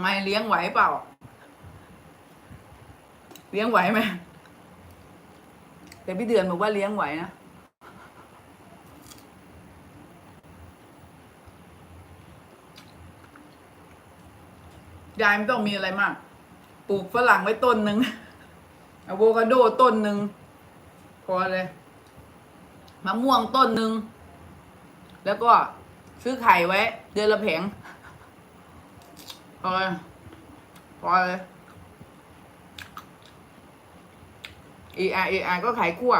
ไม่เลี้ยงไหวเปล่า เลี้ยงไหวไหมแต่พี่เดือนบอกว่าเลี้ยงไหวนะยายไม่ต้องมีอะไรมาก ปลูกฝรั่งไว้ต้นหนึ่งอะโวคาโดต้นหนึ่งพอเลยมะม่วงต้นหนึ่งแล้วก็ซื้อไข่ไว้ เดือนละแผง พอเลยพอเลยเอไอเอไอก็ขายคั่ว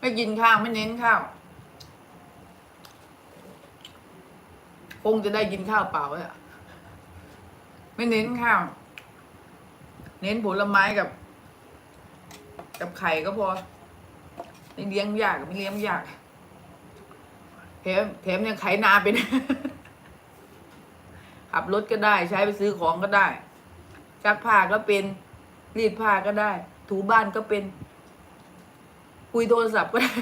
ไม่กินข้าวไม่เน้นข้าวคงจะได้กินข้าวเปล่าเลยอะไม่เน้นข้าว เน้นผลไม้กับ กับไข่ก็พอไม่เลี้ยงยากไม่เลี้ยงยากแถมแถมยังไขนาเป็นขับรถก็ได้ ใช้ไปซื้อของก็ได้ซักผ้าก็เป็นรีดผ้าก็ได้ ถูบ้านก็เป็น คุยโทรศัพท์ก็ได้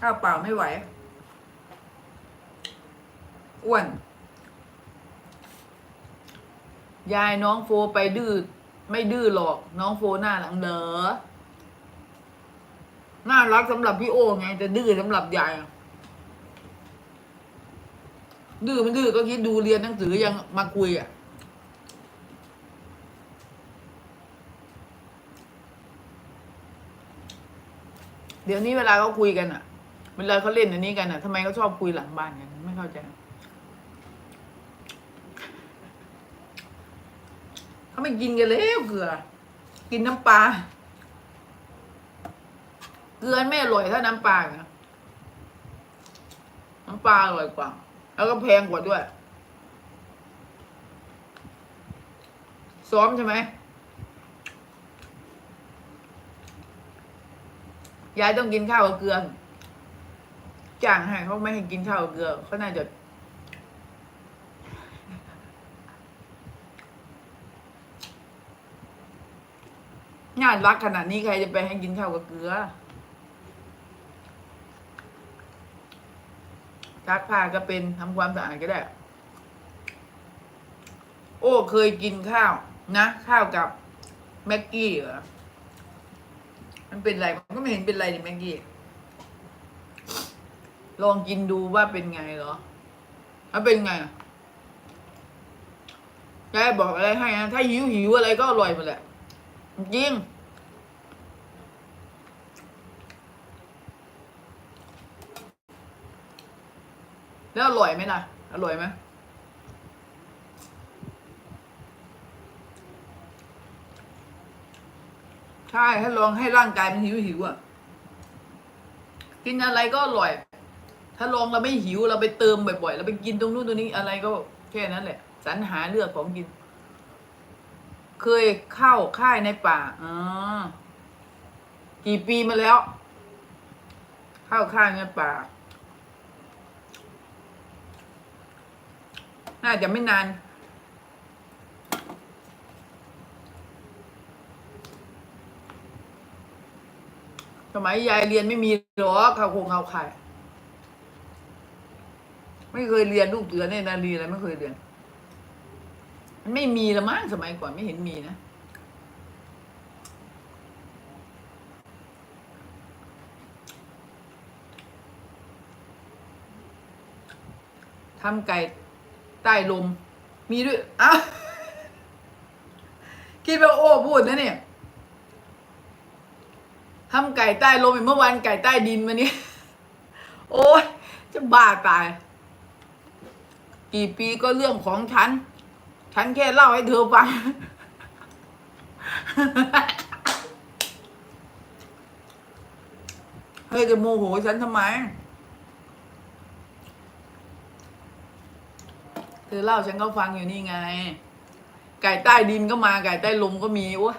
ข้าวเปล่าไม่ไหว อ้วน ยายน้องโฟไปดื้อไม่ดื้อหรอก น้องโฟหน้าหลังเดอน่ารักสำหรับพี่โอไงแต่ดื้อสำหรับยายดื้อมันดื้อก็คิดดูเรียนหนังสือยังมาคุยอะเดี๋ยวนี้เวลาเขาคุยกันอะ เวลาเขาเล่นอันนี้กันอะทำไมเขาชอบคุยหลังบ้านกันไม่เข้าใจ เขาไม่กินกันแล้วเกลือ กินน้ำปลาเกลือไม่อร่อยเท่าน้ำปลานะน้ำปลาอร่อยกว่า แล้วก็แพงกว่าด้วย ซ้อมใช่ไหมยายต้องกินข้าวกับเกลือจ้างให้เขาไม่ให้กินข้าวกับเกลือเขาน่าจะ งานรักขนาดนี้ใครจะไปให้กินข้าวกับเกลือซักผ้าก็เป็นทำความสะอาดก็ได้ โอ้เคยกินข้าว นะ ข้าวกับแม็กกี้เหรอมันเป็นไรมันก็ไม่เห็นเป็นไรนี่แม็กกี้ลองกินดูว่าเป็นไงเหรอมันเป็นไงอะยายบอกอะไรให้นะถ้าหิวหิวอะไรก็อร่อยหมดแหละ จริง แล้วอร่อยไหมล่ะอร่อยไหมใช่ให้ลองให้ร่างกายมันหิวหิวอะ กินอะไรก็อร่อย ถ้าลองเราไม่หิวเราไปเติมบ่อยๆเราไปกินตรงนู้นตรงนี้อะไรก็แค่นั้นแหละสรรหาเลือกของกิน เคยเข้าค่ายในป่าอ๋อกี่ปีมาแล้ว เข้าค่ายในป่า น่าจะไม่นานสมัยยายเรียนไม่มีหรอกเขาคงเขาไข่ไม่เคยเรียนลูกเสือเนี่ยนารีอะไรไม่เคยเรียน มันไม่มีละมั้งสมัยก่อนไม่เห็นมีนะทำไก่ใต้ลม มีด้วยอ้าวคิดว่าโอ้พูดนะเนี่ยทำไก่ใต้ลมอีกเมื่อวานไก่ใต้ดินมาเนี่ยโอ้ยจะบ้าตาย กี่ปีก็เรื่องของฉัน ฉันแค่เล่าให้เธอฟัง เฮ้ยจะโมโหฉันทำไม เธอเล่าฉันก็ฟังอยู่นี่ไง ไก่ใต้ดินก็มาไก่ใต้ลมก็มีวะ